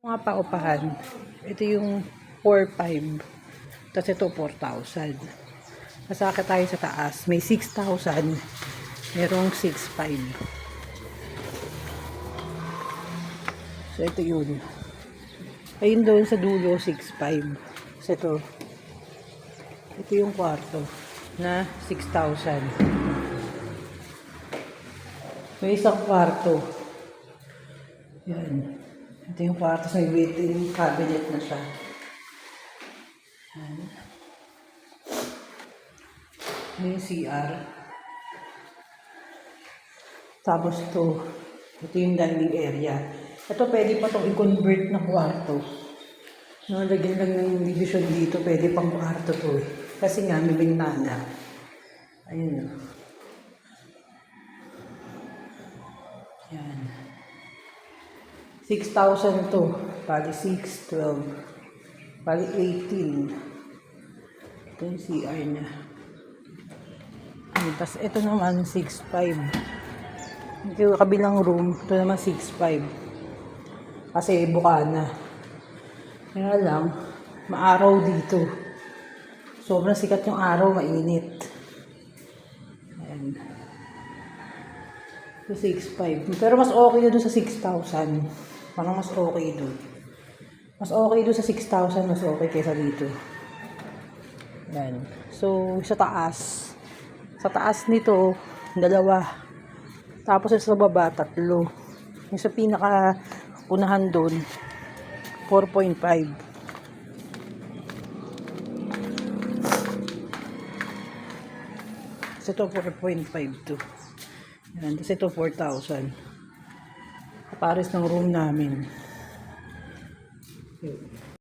Mga paupahan. Ito yung 4,500. Tapos ito 4,000. Masakit tayo sa taas. May 6,000. Merong 6,500. So ito yun. Ayun doon sa dulo 6,500. So ito. Ito yung kwarto na 6,000. May isang kwarto. Yan. Ito yung kwarto sa waiting cabinet na siya. Yan. Ito yung CR. Tapos ito, ito yung dining area. Ito pwede pa itong i-convert na kwarto. No, lagyan lang ng division dito, pwede pang kwarto to eh. Kasi nga, may bintana. Ayun o. 6,000 to. Bali 6, 12. Bali 18. Ito yung CR niya. Tapos ito naman 6,500. Ito yung kabilang room. Ito naman 6,500. Kasi buka na. Kaya lang, maaraw dito. Sobrang sikat yung araw, mainit. Ayan. So, 6,500. Pero mas okay doon sa 6,000. Parang mas okay doon. Mas okay doon sa 6,000, mas okay kaysa dito. Yan. So, sa taas. Sa taas nito, dalawa. Tapos sa baba, tatlo. Yung sa pinaka unahan doon, 4.5. Kasi ito 4.5 to. Yan. Tapos ito 4,000. Pares ng room namin.